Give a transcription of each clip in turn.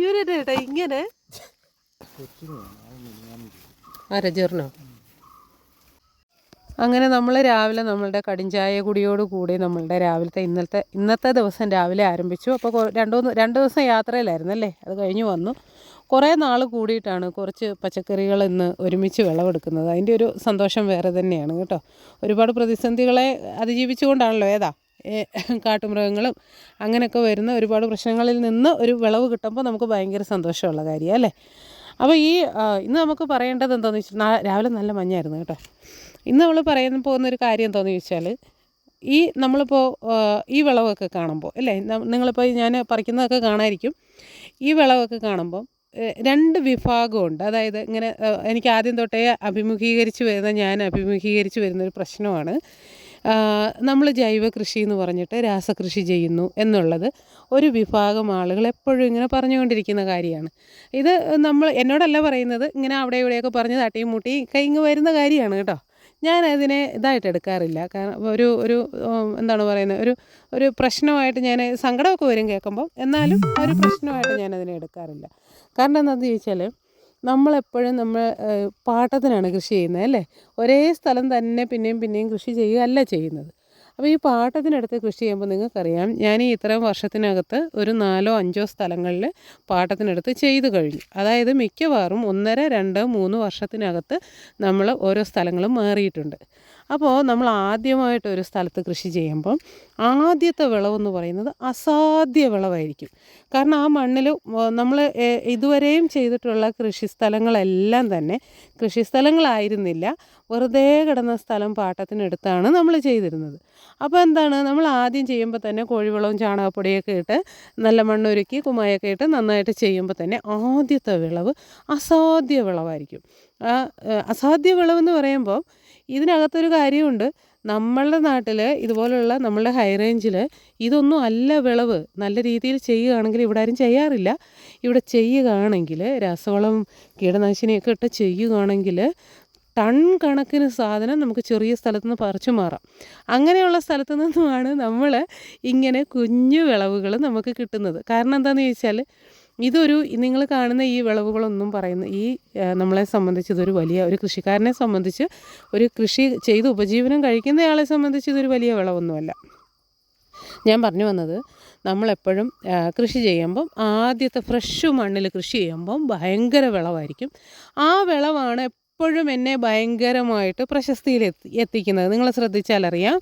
ഇവരെന്നെ ഇങ്ങനെ? അരജീർണോ അങ്ങനെ നമ്മൾ രാവിലെ നമ്മളുടെ കടിഞ്ചായ കുടിയോട് കൂടി നമ്മളുടെ രാവിലത്തെ ഇന്നത്തെ ഇന്നത്തെ ദിവസം രാവിലെ ആരംഭിച്ചു. അപ്പോൾ രണ്ടു രണ്ട് ദിവസം യാത്രയിലായിരുന്നു അല്ലേ അത് കഴിഞ്ഞ് വന്നു. കുറേ നാൾ കൂടിയിട്ടാണ് കുറച്ച് പച്ചക്കറികൾ ഇന്ന് ഒരുമിച്ച് വിളവെടുക്കുന്നത്. അതിന്റെ ഒരു സന്തോഷം വേറെ തന്നെയാണ് കേട്ടോ. ഒരുപാട് പ്രതിസന്ധികളെ അതിജീവിച്ചുകൊണ്ടാണല്ലോ ഏതാ? കാട്ടുമൃഗങ്ങളും അങ്ങനെയൊക്കെ വരുന്ന ഒരുപാട് പ്രശ്നങ്ങളിൽ നിന്ന് ഒരു വിളവ് കിട്ടുമ്പോൾ നമുക്ക് ഭയങ്കര സന്തോഷമുള്ള കാര്യമാണ് അല്ലേ? അപ്പോൾ ഈ ഇന്ന് നമുക്ക് പറയേണ്ടത് എന്താണെന്ന് വെച്ചാൽ രാവിലെ നല്ല മഞ്ഞായിരുന്നു കേട്ടോ. ഇന്ന് നമ്മൾ പറയാൻ പോകുന്ന ഒരു കാര്യം എന്താണെന്ന് ചോദിച്ചാൽ ഈ നമ്മളിപ്പോൾ ഈ വിളവൊക്കെ കാണുമ്പോൾ അല്ലേ? നിങ്ങളിപ്പോൾ ഞാൻ പറിക്കുന്നതൊക്കെ കാണാമായിരിക്കും ഈ വിളവൊക്കെ കാണുമ്പോൾ രണ്ട് വിഭാഗമുണ്ട്. അതായത് ഇങ്ങനെ എനിക്ക് ആദ്യം തൊട്ടേ അഭിമുഖീകരിച്ച് വരുന്ന ഞാൻ അഭിമുഖീകരിച്ച് വരുന്ന ഒരു പ്രശ്നമാണ്. നമ്മൾ ജൈവ കൃഷി എന്ന് പറഞ്ഞിട്ട് രാസകൃഷി ചെയ്യുന്നു എന്നുള്ളത് ഒരു വിഭാഗം ആളുകൾ എപ്പോഴും ഇങ്ങനെ പറഞ്ഞുകൊണ്ടിരിക്കുന്ന കാര്യമാണ്. ഇത് നമ്മൾ എന്നോടല്ല പറയുന്നത് ഇങ്ങനെ അവിടെ ഇവിടെയൊക്കെ പറഞ്ഞ് തട്ടിയും മുട്ടി കൈങ്ങ് വരുന്ന കാര്യമാണ് കേട്ടോ. ഞാൻ അതിനെ ഇതായിട്ട് എടുക്കാറില്ല. കാരണം ഒരു ഒരു എന്താണ് പറയുന്നത്? ഒരു ഒരു പ്രശ്നമായിട്ട് ഞാൻ സങ്കടമൊക്കെ വരും കേൾക്കുമ്പോൾ എന്നാലും ഒരു പ്രശ്നമായിട്ട് ഞാൻ അതിനെ എടുക്കാറില്ല. കാരണം എന്താണെന്ന് ചോദിച്ചാൽ നമ്മളെപ്പോഴും നമ്മൾ പാട്ടത്തിനാണ് കൃഷി ചെയ്യുന്നത് അല്ലേ? ഒരേ സ്ഥലം തന്നെ പിന്നെയും പിന്നെയും കൃഷി ചെയ്യുകയല്ല ചെയ്യുന്നത്. അപ്പോൾ ഈ പാട്ടത്തിനടുത്ത് കൃഷി ചെയ്യുമ്പോൾ നിങ്ങൾക്കറിയാം ഞാൻ ഈ ഇത്രയും വർഷത്തിനകത്ത് ഒരു നാലോ അഞ്ചോ സ്ഥലങ്ങളിൽ പാട്ടത്തിനടുത്ത് ചെയ്തു കഴിഞ്ഞു. അതായത് മിക്കവാറും ഒന്നര രണ്ട് മൂന്ന് വർഷത്തിനകത്ത് നമ്മൾ ഓരോ സ്ഥലങ്ങളും മാറിയിട്ടുണ്ട്. അപ്പോൾ നമ്മൾ ആദ്യമായിട്ട് ഒരു സ്ഥലത്ത് കൃഷി ചെയ്യുമ്പം ആദ്യത്തെ വിളവെന്ന് പറയുന്നത് അസാധ്യ വിളവായിരിക്കും. കാരണം ആ മണ്ണിൽ നമ്മൾ ഇതുവരെയും ചെയ്തിട്ടുള്ള കൃഷിസ്ഥലങ്ങളെല്ലാം തന്നെ കൃഷിസ്ഥലങ്ങളായിരുന്നില്ല. വെറുതെ കിടന്ന സ്ഥലം പാട്ടത്തിനെടുത്താണ് നമ്മൾ ചെയ്തിരുന്നത്. അപ്പോൾ എന്താണ്? നമ്മൾ ആദ്യം ചെയ്യുമ്പോൾ തന്നെ കോഴിവളവും ചാണകപ്പൊടിയൊക്കെ ഇട്ട് നല്ല മണ്ണൊരുക്കി കുമ്മായൊക്കെ ഇട്ട് നന്നായിട്ട് ചെയ്യുമ്പോൾ തന്നെ ആദ്യത്തെ വിളവ് അസാധ്യ വിളവായിരിക്കും. അസാധ്യ വിളവെന്ന് പറയുമ്പോൾ ഇതിനകത്തൊരു കാര്യമുണ്ട്. നമ്മളുടെ നാട്ടിൽ ഇതുപോലുള്ള നമ്മളുടെ ഹൈ റേഞ്ചിൽ ഇതൊന്നും അല്ല വിളവ്. നല്ല രീതിയിൽ ചെയ്യുകയാണെങ്കിൽ ഇവിടെ ആരും ചെയ്യാറില്ല. ഇവിടെ ചെയ്യുകയാണെങ്കിൽ രാസവളം കീടനാശിനിയൊക്കെ ഇട്ട് ചെയ്യുകയാണെങ്കിൽ ടൺ കണക്കിന് സാധനം നമുക്ക് ചെറിയ സ്ഥലത്തു നിന്ന് പറിച്ചു മാറാം. അങ്ങനെയുള്ള സ്ഥലത്തു നിന്നുമാണ് നമ്മൾ ഇങ്ങനെ കുഞ്ഞു വിളവുകൾ നമുക്ക് കിട്ടുന്നത്. കാരണം എന്താണെന്ന് ചോദിച്ചാൽ ഇതൊരു നിങ്ങൾ കാണുന്ന ഈ വിളവുകളൊന്നും പറയുന്ന ഈ നമ്മളെ സംബന്ധിച്ച് ഇതൊരു വലിയ ഒരു കൃഷിക്കാരനെ സംബന്ധിച്ച് ഒരു കൃഷി ചെയ്ത് ഉപജീവനം കഴിക്കുന്നയാളെ സംബന്ധിച്ച് ഇതൊരു വലിയ വിളവൊന്നുമല്ല. ഞാൻ പറഞ്ഞു വന്നത് നമ്മളെപ്പോഴും കൃഷി ചെയ്യുമ്പം ആദ്യത്തെ ഫ്രഷ് മണ്ണിൽ കൃഷി ചെയ്യുമ്പം ഭയങ്കര വിളവായിരിക്കും. ആ വിളവാണ് എപ്പോഴും എന്നെ ഭയങ്കരമായിട്ട് പ്രശസ്തിയിൽ എത്തി എത്തിക്കുന്നത്. നിങ്ങൾ ശ്രദ്ധിച്ചാലറിയാം.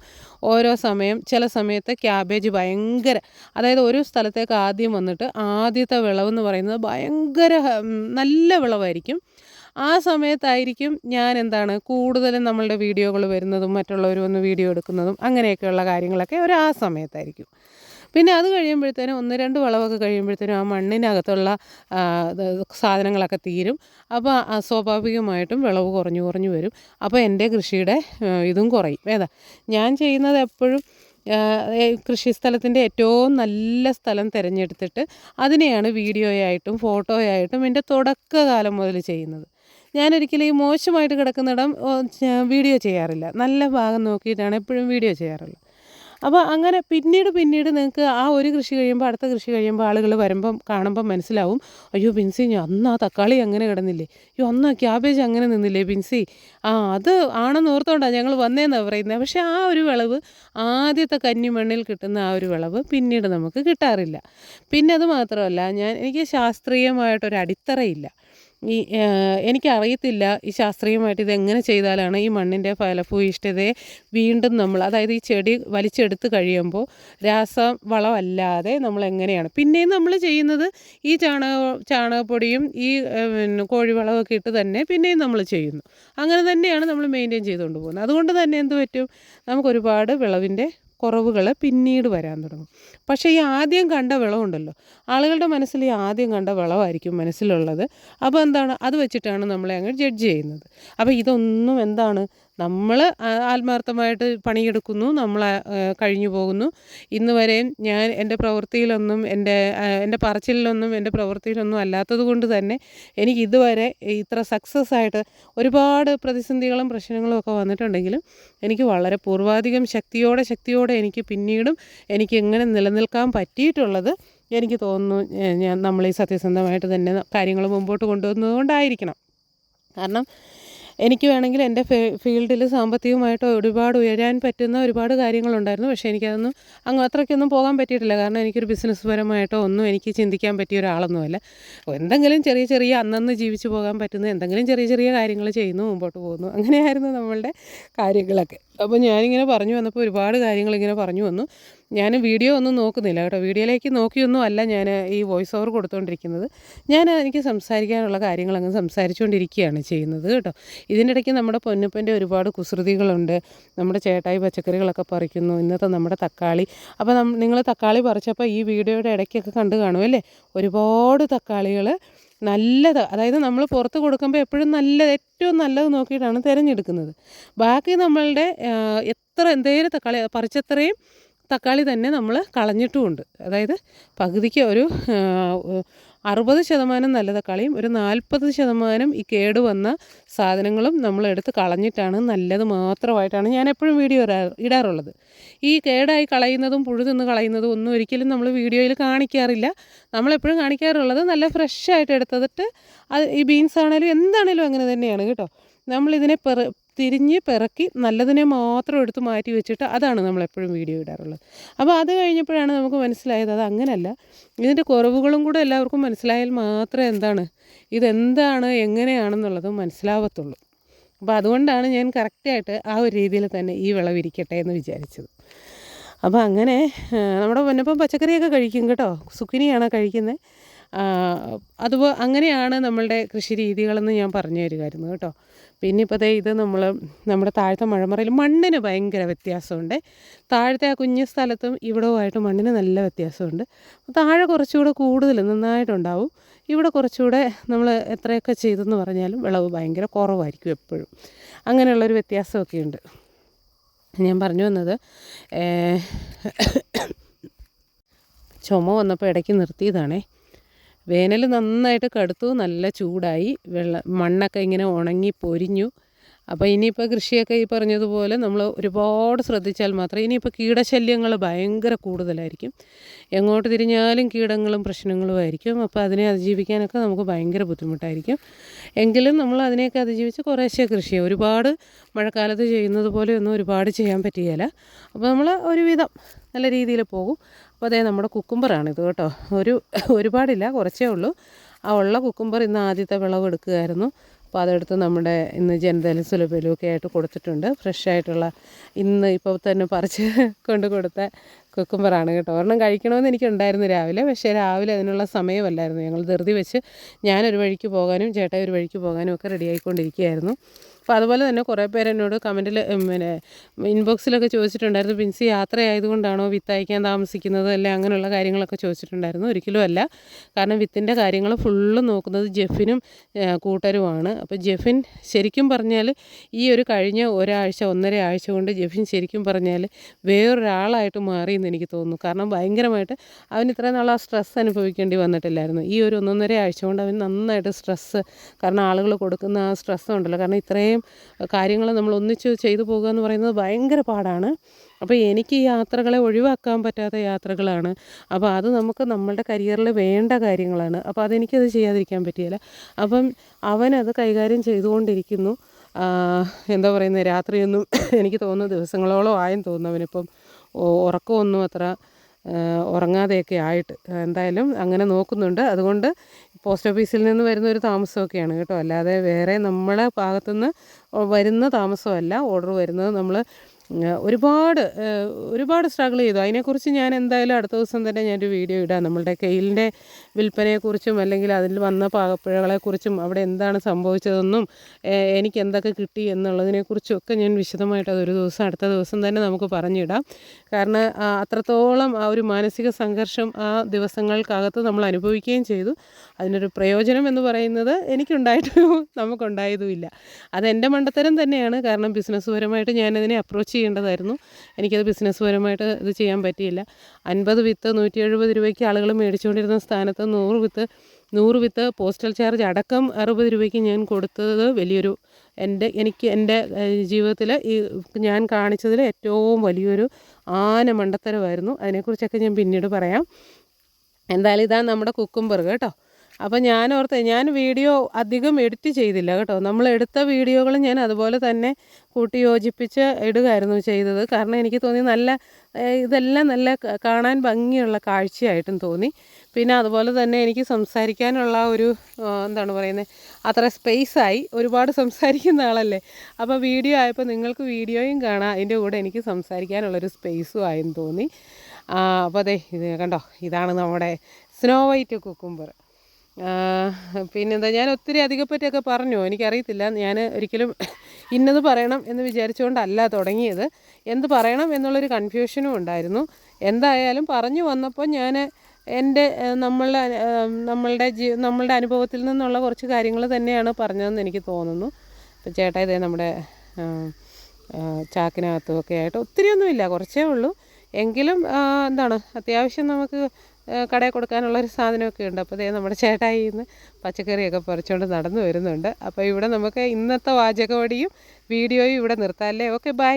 ഓരോ സമയം ചില സമയത്ത് ക്യാബേജ് ഭയങ്കര അതായത് ഒരു സ്ഥലത്തേക്ക് ആദ്യം വന്നിട്ട് ആദ്യത്തെ വിളവെന്ന് പറയുന്നത് ഭയങ്കര നല്ല വിളവായിരിക്കും. ആ സമയത്തായിരിക്കും ഞാൻ എന്താണ് കൂടുതലും നമ്മളുടെ വീഡിയോകൾ വരുന്നതും മറ്റുള്ളവർ വന്ന് വീഡിയോ എടുക്കുന്നതും അങ്ങനെയൊക്കെയുള്ള കാര്യങ്ങളൊക്കെ ഒരു ആ സമയത്തായിരിക്കും. പിന്നെ അത് കഴിയുമ്പോഴത്തേനും ഒന്ന് രണ്ട് വളവൊക്കെ കഴിയുമ്പോഴത്തേനും ആ മണ്ണിനകത്തുള്ള സാധനങ്ങളൊക്കെ തീരും. അപ്പോൾ സ്വാഭാവികമായിട്ടും വിളവ് കുറഞ്ഞു കുറഞ്ഞു വരും. അപ്പോൾ എന്റെ കൃഷിയുടെ ഇതും കുറയും. ഏതാ? ഞാൻ ചെയ്യുന്നത് എപ്പോഴും കൃഷി സ്ഥലത്തിന്റെ ഏറ്റവും നല്ല സ്ഥലം തിരഞ്ഞെടുത്തിട്ട് അതിനെയാണ് വീഡിയോയായിട്ടും ഫോട്ടോയായിട്ടും എന്റെ തുടക്കകാലം മുതൽ ചെയ്യുന്നത്. ഞാനൊരിക്കലും ഈ മോശമായിട്ട് കിടക്കുന്നിടം വീഡിയോ ചെയ്യാറില്ല. നല്ല ഭാഗം നോക്കിയിട്ടാണ് എപ്പോഴും വീഡിയോ ചെയ്യാറുള്ളത്. അപ്പോൾ അങ്ങനെ പിന്നീട് പിന്നീട് നിങ്ങൾക്ക് ആ ഒരു കൃഷി കഴിയുമ്പോൾ അടുത്ത കൃഷി കഴിയുമ്പോൾ ആളുകൾ വരുമ്പം കാണുമ്പം മനസ്സിലാവും അയ്യോ ബിൻസി അന്ന് ആ തക്കാളി അങ്ങനെ കിടന്നില്ലേ? അയ്യോ അന്ന് ആ ക്യാബേജ് അങ്ങനെ നിന്നില്ലേ ബിൻസി? ആ അത് ആണെന്ന് ഓർത്തോണ്ടാണ് ഞങ്ങൾ വന്നേന്നാണ് പറയുന്നത് പക്ഷേ ആ ഒരു വിളവ് ആദ്യത്തെ കന്നിമണ്ണിൽ കിട്ടുന്ന ആ ഒരു വിളവ് പിന്നീട് നമുക്ക് കിട്ടാറില്ല. പിന്നെ അത് മാത്രമല്ല ഞാൻ എനിക്ക് ശാസ്ത്രീയമായിട്ടൊരു അടിത്തറയില്ല ഈ എനിക്കറിയത്തില്ല ഈ ശാസ്ത്രീയമായിട്ട് എങ്ങനെ ചെയ്താലാണ് ഈ മണ്ണിന്റെ ഫലഭൂയിഷ്ഠതയെ വീണ്ടും നമ്മൾ അതായത് ഈ ചെടി വലിച്ചെടുത്ത് കഴിയുമ്പോൾ രാസ വളമല്ലാതെ നമ്മൾ എങ്ങനെയാണ് പിന്നെയും നമ്മൾ ചെയ്യുന്നത് ഈ ചാണക ചാണകപ്പൊടിയും ഈ പിന്നെ കോഴിവളമൊക്കെ ഇട്ട് തന്നെ പിന്നെയും നമ്മൾ ചെയ്യുന്നു. അങ്ങനെ തന്നെയാണ് നമ്മൾ മെയിന്റെയിൻ ചെയ്തുകൊണ്ട് പോകുന്നത്. അതുകൊണ്ട് തന്നെ എന്ത് പറ്റും? നമുക്കൊരുപാട് വിളവിന്റെ കുറവുകൾ പിന്നീട് വരാൻ തുടങ്ങും. പക്ഷേ ഈ ആദ്യം കണ്ട വിളവുണ്ടല്ലോ ആളുകളുടെ മനസ്സിൽ ഈ ആദ്യം കണ്ട വിളവായിരിക്കും മനസ്സിലുള്ളത്. അപ്പോൾ എന്താണ്? അത് വെച്ചിട്ടാണ് നമ്മളെ അങ്ങ് ജഡ്ജ് ചെയ്യുന്നത്. അപ്പോൾ ഇതൊന്നും എന്താണ് നമ്മൾ ആത്മാർത്ഥമായിട്ട് പണിയെടുക്കുന്നു നമ്മൾ കഴിഞ്ഞു പോകുന്നു. ഇന്ന് വരെയും ഞാൻ എന്റെ പ്രവൃത്തിയിലൊന്നും എന്റെ എന്റെ പറച്ചിലൊന്നും എന്റെ പ്രവൃത്തിയിലൊന്നും അല്ലാത്തത് കൊണ്ട് തന്നെ എനിക്ക് ഇതുവരെ ഇത്ര സക്സസ് ആയിട്ട് ഒരുപാട് പ്രതിസന്ധികളും പ്രശ്നങ്ങളും ഒക്കെ വന്നിട്ടുണ്ടെങ്കിലും എനിക്ക് വളരെ പൂർവാധികം ശക്തിയോടെ ശക്തിയോടെ എനിക്ക് പിന്നീടും എനിക്ക് എങ്ങനെ നിലനിൽക്കാൻ പറ്റിയിട്ടുള്ളത് എനിക്ക് തോന്നുന്നു ഞാൻ നമ്മൾ ഈ സത്യസന്ധമായിട്ട് തന്നെ കാര്യങ്ങൾ മുമ്പോട്ട് കൊണ്ടുവന്നതുകൊണ്ടായിരിക്കണം. കാരണം എനിക്ക് വേണമെങ്കിൽ എന്റെ ഫീൽഡിൽ സാമ്പത്തികമായിട്ട് ഒരുപാട് ഉയരാൻ പറ്റുന്ന ഒരുപാട് കാര്യങ്ങളുണ്ടായിരുന്നു. പക്ഷേ എനിക്കതൊന്നും അങ്ങ് അത്രയ്ക്കൊന്നും പോകാൻ പറ്റിയിട്ടില്ല. കാരണം എനിക്കൊരു ബിസിനസ് പരമായിട്ടോ ഒന്നും എനിക്ക് ചിന്തിക്കാൻ പറ്റിയ ഒരാളൊന്നുമല്ല. എന്തെങ്കിലും ചെറിയ ചെറിയ അന്നന്ന് ജീവിച്ചു പോകാൻ പറ്റുന്ന എന്തെങ്കിലും ചെറിയ ചെറിയ കാര്യങ്ങൾ ചെയ്യുന്നു മുമ്പോട്ട് പോകുന്നു. അങ്ങനെയായിരുന്നു നമ്മളുടെ കാര്യങ്ങളൊക്കെ. അപ്പോൾ ഞാനിങ്ങനെ പറഞ്ഞു വന്നപ്പോൾ ഒരുപാട് കാര്യങ്ങൾ ഇങ്ങനെ പറഞ്ഞു വന്നു. ഞാൻ വീഡിയോ ഒന്നും നോക്കുന്നില്ല കേട്ടോ. വീഡിയോയിലേക്ക് നോക്കിയൊന്നും അല്ല ഞാൻ ഈ വോയിസ് ഓവർ കൊടുത്തുകൊണ്ടിരിക്കുന്നത് ഞാൻ എനിക്ക് സംസാരിക്കാനുള്ള കാര്യങ്ങൾ അങ്ങ് സംസാരിച്ചുകൊണ്ടിരിക്കുകയാണ് ചെയ്യുന്നത് കേട്ടോ. ഇതിന്റെ ഇടയ്ക്ക് നമ്മുടെ പൊന്നപ്പന്റെ ഒരുപാട് കുസൃതികളുണ്ട്. നമ്മുടെ ചേട്ടായി പച്ചക്കറികളൊക്കെ പറിക്കുന്നു. ഇന്നത്തെ നമ്മുടെ തക്കാളി. അപ്പോൾ നിങ്ങൾ തക്കാളി പറിച്ചപ്പോൾ ഈ വീഡിയോയുടെ ഇടയ്ക്കൊക്കെ കണ്ടു കാണുമല്ലേ ഒരുപാട് തക്കാളികൾ നല്ലത് അതായത് നമ്മൾ പുറത്ത് കൊടുക്കുമ്പോൾ എപ്പോഴും നല്ല ഏറ്റവും നല്ലത് നോക്കിയിട്ടാണ് തിരഞ്ഞെടുക്കുന്നത്. ബാക്കി നമ്മളുടെ എത്ര എന്തേലും തക്കാളി പറിച്ചത്രയും തക്കാളി തന്നെ നമ്മൾ കളഞ്ഞിട്ടുമുണ്ട്. അതായത് പകുതിക്ക് ഒരു അറുപത് ശതമാനം നല്ല തക്കാളിയും ഒരു നാൽപ്പത് ശതമാനം ഈ കേട് വന്ന സാധനങ്ങളും നമ്മൾ എടുത്ത് കളഞ്ഞിട്ടാണ് നല്ലത് മാത്രമായിട്ടാണ് ഞാൻ എപ്പോഴും വീഡിയോ ഇടാ- ഇടാറുള്ളത്. ഈ കേടായി കളയുന്നതും പുഴു തിന്ന് കളയുന്നതും ഒന്നും ഒരിക്കലും നമ്മൾ വീഡിയോയിൽ കാണിക്കാറില്ല. നമ്മളെപ്പോഴും കാണിക്കാറുള്ളത് നല്ല ഫ്രഷായിട്ട് എടുത്തിട്ട് അത് ഈ ബീൻസ് ആണേലും എന്താണേലും അങ്ങനെ തന്നെയാണ് കേട്ടോ. നമ്മളിതിനെ പെറ തിരിഞ്ഞ് പിറക്കി നല്ലതിനെ മാത്രം എടുത്ത് മാറ്റി വെച്ചിട്ട് അതാണ് നമ്മളെപ്പോഴും വീഡിയോ ഇടാറുള്ളത്. അപ്പോൾ അത് കഴിഞ്ഞപ്പോഴാണ് നമുക്ക് മനസ്സിലായത് അത് അങ്ങനല്ല. ഇതിന്റെ കുറവുകളും കൂടെ എല്ലാവർക്കും മനസ്സിലായാൽ മാത്രം എന്താണ് ഇതെന്താണ് എങ്ങനെയാണെന്നുള്ളത് മനസ്സിലാവത്തുള്ളൂ. അപ്പോൾ അതുകൊണ്ടാണ് ഞാൻ കറക്റ്റായിട്ട് ആ ഒരു രീതിയിൽ തന്നെ ഈ വിളവിരിക്കട്ടെ എന്ന് വിചാരിച്ചത്. അപ്പോൾ അങ്ങനെ നമ്മുടെ പൊന്നപ്പം പച്ചക്കറിയൊക്കെ കഴിക്കും കേട്ടോ. സുക്കിനിയാണ് കഴിക്കുന്നത് അതുപോലെ അങ്ങനെയാണ് നമ്മളുടെ കൃഷി രീതികളെന്ന് ഞാൻ പറഞ്ഞു തരുമായിരുന്നു കേട്ടോ. പിന്നെ ഇപ്പോൾ ഇത് നമ്മൾ നമ്മുടെ താഴത്തെ മഴമറയിൽ മണ്ണിന് ഭയങ്കര വ്യത്യാസമുണ്ട്. താഴത്തെ ആ കുഞ്ഞു സ്ഥലത്തും ഇവിടവുമായിട്ട് മണ്ണിന് നല്ല വ്യത്യാസമുണ്ട്. താഴെ കുറച്ചുകൂടെ കൂടുതൽ നന്നായിട്ടുണ്ടാവും. ഇവിടെ കുറച്ചുകൂടെ നമ്മൾ എത്രയൊക്കെ ചെയ്തെന്ന് പറഞ്ഞാലും വിളവ് ഭയങ്കര കുറവായിരിക്കും എപ്പോഴും. അങ്ങനെയുള്ളൊരു വ്യത്യാസമൊക്കെ ഉണ്ട് ഞാൻ പറഞ്ഞു വന്നത് ചുമ വന്നപ്പോൾ ഇടയ്ക്ക് നിർത്തിയതാണേ. വേനൽ നന്നായിട്ട് കടുത്തു നല്ല ചൂടായി വെള്ളം മണ്ണൊക്കെ ഇങ്ങനെ ഉണങ്ങി പൊരിഞ്ഞു. അപ്പോൾ ഇനിയിപ്പോൾ കൃഷിയൊക്കെ ഈ പറഞ്ഞതുപോലെ നമ്മൾ ഒരുപാട് ശ്രദ്ധിച്ചാൽ മാത്രമേ ഇനിയിപ്പോൾ കീടശല്യങ്ങൾ ഭയങ്കര കൂടുതലായിരിക്കും. എങ്ങോട്ട് തിരിഞ്ഞാലും കീടങ്ങളും പ്രശ്നങ്ങളും ആയിരിക്കും. അപ്പോൾ അതിനെ അതിജീവിക്കാനൊക്കെ നമുക്ക് ഭയങ്കര ബുദ്ധിമുട്ടായിരിക്കും. എങ്കിലും നമ്മൾ അതിനെയൊക്കെ അതിജീവിച്ച് കുറേശ്ശെ കൃഷി ഒരുപാട് മഴക്കാലത്ത് ചെയ്യുന്നത് പോലെയൊന്നും ഒരുപാട് ചെയ്യാൻ പറ്റുകയില്ല. അപ്പോൾ നമ്മൾ ഒരുവിധം നല്ല രീതിയിൽ പോകും. അപ്പോൾ അതേ നമ്മുടെ കുക്കുംബറാണിത് കേട്ടോ. ഒരു ഒരുപാടില്ല കുറച്ചേ ഉള്ളൂ. ആ ഉള്ള കുക്കുംബർ ഇന്ന് ആദ്യത്തെ വിളവ് എടുക്കുകയായിരുന്നു അപ്പോൾ അതെടുത്ത് നമ്മുടെ ഇന്ന് ജനതയിലും സുലഭയിലും ഒക്കെ ആയിട്ട് കൊടുത്തിട്ടുണ്ട്. ഫ്രഷ് ആയിട്ടുള്ള ഇന്ന് ഇപ്പോൾ തന്നെ പറിച്ച് കൊണ്ട് കൊടുത്ത കുക്കുംബറാണ് കേട്ടോ. ഒരെണ്ണം കഴിക്കണമെന്ന് എനിക്കുണ്ടായിരുന്നു രാവിലെ. പക്ഷേ രാവിലെ അതിനുള്ള സമയമല്ലായിരുന്നു. ഞങ്ങൾ ധൃതി വെച്ച് ഞാനൊരു വഴിക്ക് പോകാനും ചേട്ടായി ഒരു വഴിക്ക് പോകാനും ഒക്കെ റെഡി ആയിക്കൊണ്ടിരിക്കുകയായിരുന്നു. അപ്പോൾ അതുപോലെ തന്നെ കുറേ പേര് എന്നോട് കമന്റിൽ പിന്നെ ഇൻബോക്സിലൊക്കെ ചോദിച്ചിട്ടുണ്ടായിരുന്നു. പിൻസി യാത്രയായതുകൊണ്ടാണോ വിത്ത് അയക്കാൻ താമസിക്കുന്നത് അല്ലെ അങ്ങനെയുള്ള കാര്യങ്ങളൊക്കെ ചോദിച്ചിട്ടുണ്ടായിരുന്നു. ഒരിക്കലും അല്ല. കാരണം വിത്തിന്റെ കാര്യങ്ങൾ ഫുള്ള് നോക്കുന്നത് ജെഫിനും കൂട്ടരുമാണ്. അപ്പോൾ ജെഫിൻ ശരിക്കും പറഞ്ഞാൽ ഈ ഒരു കഴിഞ്ഞ ഒരാഴ്ച ഒന്നര ആഴ്ച കൊണ്ട് ജെഫിൻ ശരിക്കും പറഞ്ഞാൽ വേറൊരാളായിട്ട് മാറിയെന്ന് എനിക്ക് തോന്നുന്നു. കാരണം ഭയങ്കരമായിട്ട് അവൻ ഇത്രയും നാൾ ആ സ്ട്രെസ് അനുഭവിക്കേണ്ടി വന്നിട്ടില്ലായിരുന്നു. ഈ ഒരു ഒന്നൊന്നര ആഴ്ച കൊണ്ട് അവൻ നന്നായിട്ട് സ്ട്രെസ്സ് കാരണം ആളുകൾ കൊടുക്കുന്ന ആ സ്ട്രെസ് ഉണ്ടല്ലോ. കാരണം ഇത്രയും കാര്യങ്ങൾ നമ്മൾ ഒന്നിച്ച് ചെയ്തു പോകുക എന്ന് പറയുന്നത് ഭയങ്കര പാടാണ്. അപ്പോൾ എനിക്ക് ഈ യാത്രകളെ ഒഴിവാക്കാൻ പറ്റാത്ത യാത്രകളാണ്. അപ്പോൾ അത് നമുക്ക് നമ്മളുടെ കരിയറിൽ വേണ്ട കാര്യങ്ങളാണ്. അപ്പോൾ അതെനിക്കത് ചെയ്യാതിരിക്കാൻ പറ്റിയില്ല. അപ്പം അവനത് കൈകാര്യം ചെയ്തുകൊണ്ടിരിക്കുന്നു. എന്താ പറയുന്നത് രാത്രിയൊന്നും എനിക്ക് തോന്നുന്നു ദിവസങ്ങളോളം ആയെന്ന് തോന്നുന്നു അവനിപ്പം. ഉറക്കമൊന്നും അത്ര ഉറങ്ങാതെയൊക്കെ ആയിട്ട് എന്തായാലും അങ്ങനെ നോക്കുന്നുണ്ട്. അതുകൊണ്ട് പോസ്റ്റ് ഓഫീസിൽ നിന്ന് വരുന്ന ഒരു താമസമൊക്കെയാണ് കേട്ടോ. അല്ലാതെ വേറെ നമ്മളെ ഭാഗത്തുനിന്ന് വരുന്ന താമസമല്ല ഓർഡർ വരുന്നത് നമ്മൾ ഒരുപാട് ഒരുപാട് സ്ട്രഗിൾ ചെയ്തു. അതിനെക്കുറിച്ച് ഞാൻ എന്തായാലും അടുത്ത ദിവസം തന്നെ ഞാനൊരു വീഡിയോ ഇടാം. നമ്മളുടെ കെയിലിന്റെ വിൽപ്പനയെക്കുറിച്ചും അല്ലെങ്കിൽ അതിൽ വന്ന പാകപ്പിഴകളെക്കുറിച്ചും അവിടെ എന്താണ് സംഭവിച്ചതെന്നും എനിക്ക് എന്തൊക്കെ കിട്ടി എന്നുള്ളതിനെക്കുറിച്ചും ഒക്കെ ഞാൻ വിശദമായിട്ട് അതൊരു ദിവസം അടുത്ത ദിവസം തന്നെ നമുക്ക് പറഞ്ഞിടാം. കാരണം അത്രത്തോളം ആ ഒരു മാനസിക സംഘർഷം ആ ദിവസങ്ങൾക്കകത്ത് നമ്മൾ അനുഭവിക്കുകയും ചെയ്തു. അതിനൊരു പ്രയോജനം എന്ന് പറയുന്നത് എനിക്കുണ്ടായിട്ടും നമുക്കുണ്ടായതുമില്ല. അതെന്റെ മണ്ടത്തരം തന്നെയാണ്. കാരണം ബിസിനസ് പരമായിട്ട് ഞാനതിനെ അപ്രോച്ച് ചെയ്യേണ്ടതായിരുന്നു. എനിക്കത് ബിസിനസ് പരമായിട്ട് ഇത് ചെയ്യാൻ പറ്റിയില്ല. അൻപത് വിത്ത് നൂറ്റി എഴുപത് രൂപയ്ക്ക് ആളുകൾ മേടിച്ചുകൊണ്ടിരുന്ന സ്ഥാനത്ത് നൂറ് വിത്ത് നൂറ് വിത്ത് പോസ്റ്റൽ ചാർജ് അടക്കം അറുപത് രൂപയ്ക്ക് ഞാൻ കൊടുത്തത് വലിയൊരു എന്റെ എനിക്ക് എന്റെ ജീവിതത്തിൽ ഈ ഞാൻ കാണിച്ചതിൽ ഏറ്റവും വലിയൊരു ആന മണ്ടത്തരമായിരുന്നു. അതിനെക്കുറിച്ചൊക്കെ ഞാൻ പിന്നീട് പറയാം. എന്തായാലും ഇതാണ് നമ്മുടെ കുക്കുംബർ കേട്ടോ. അപ്പോൾ ഞാൻ ഓർത്ത് ഞാൻ വീഡിയോ അധികം എഡിറ്റ് ചെയ്തില്ല കേട്ടോ. നമ്മൾ എടുത്ത വീഡിയോകൾ ഞാൻ അതുപോലെ തന്നെ കൂട്ടി യോജിപ്പിച്ച് ഇടുകയായിരുന്നു ചെയ്തത്. കാരണം എനിക്ക് തോന്നി നല്ല ഇതെല്ലാം നല്ല കാണാൻ ഭംഗിയുള്ള കാഴ്ചയായിട്ടും തോന്നി. പിന്നെ അതുപോലെ തന്നെ എനിക്ക് സംസാരിക്കാനുള്ള ഒരു എന്താണ് പറയുന്നത് അത്ര സ്പേസായി. ഒരുപാട് സംസാരിക്കുന്ന ആളല്ലേ. അപ്പോൾ വീഡിയോ ആയപ്പോൾ നിങ്ങൾക്ക് വീഡിയോയും കാണാം. അതിന്റെ കൂടെ എനിക്ക് സംസാരിക്കാനുള്ളൊരു സ്പേസും ആയെന്ന് തോന്നി. അപ്പോൾ അതെ ഇത് കണ്ടോ? ഇതാണ് നമ്മുടെ സ്നോ വൈറ്റ് കുക്കുംബർ പിന്നെന്താ ഞാൻ ഒത്തിരി അധികം പറ്റിയൊക്കെ പറഞ്ഞു. എനിക്കറിയത്തില്ല ഞാൻ ഒരിക്കലും ഇന്നത് പറയണം എന്ന് വിചാരിച്ചുകൊണ്ടല്ല തുടങ്ങിയത്. എന്ത് പറയണം എന്നുള്ളൊരു കൺഫ്യൂഷനും ഉണ്ടായിരുന്നു. എന്തായാലും പറഞ്ഞു വന്നപ്പോൾ ഞാൻ എന്റെ നമ്മളുടെ നമ്മളുടെ ജീ നമ്മളുടെ അനുഭവത്തിൽ നിന്നുള്ള കുറച്ച് കാര്യങ്ങൾ തന്നെയാണ് പറഞ്ഞതെന്ന് എനിക്ക് തോന്നുന്നു. അപ്പോൾ ചേട്ടാ ഇതേ നമ്മുടെ ചാക്കിനകത്തും ഒക്കെ ആയിട്ട് ഒത്തിരിയൊന്നുമില്ല കുറച്ചേ ഉള്ളൂ. എങ്കിലും എന്താണ് അത്യാവശ്യം നമുക്ക് കടയിൽ കൊടുക്കാനുള്ള ഒരു സാധനമൊക്കെ ഉണ്ട്. അപ്പോൾ ദേ നമ്മുടെ ചേട്ടായി ഇന്ന് പച്ചക്കറിയൊക്കെ പറിച്ചുകൊണ്ട് നടന്നു വരുന്നുണ്ട്. അപ്പോൾ ഇവിടെ നമുക്ക് ഇന്നത്തെ വാചകവടിയും വീഡിയോയും ഇവിടെ നിർത്താമല്ലേ ഓക്കെ ബൈ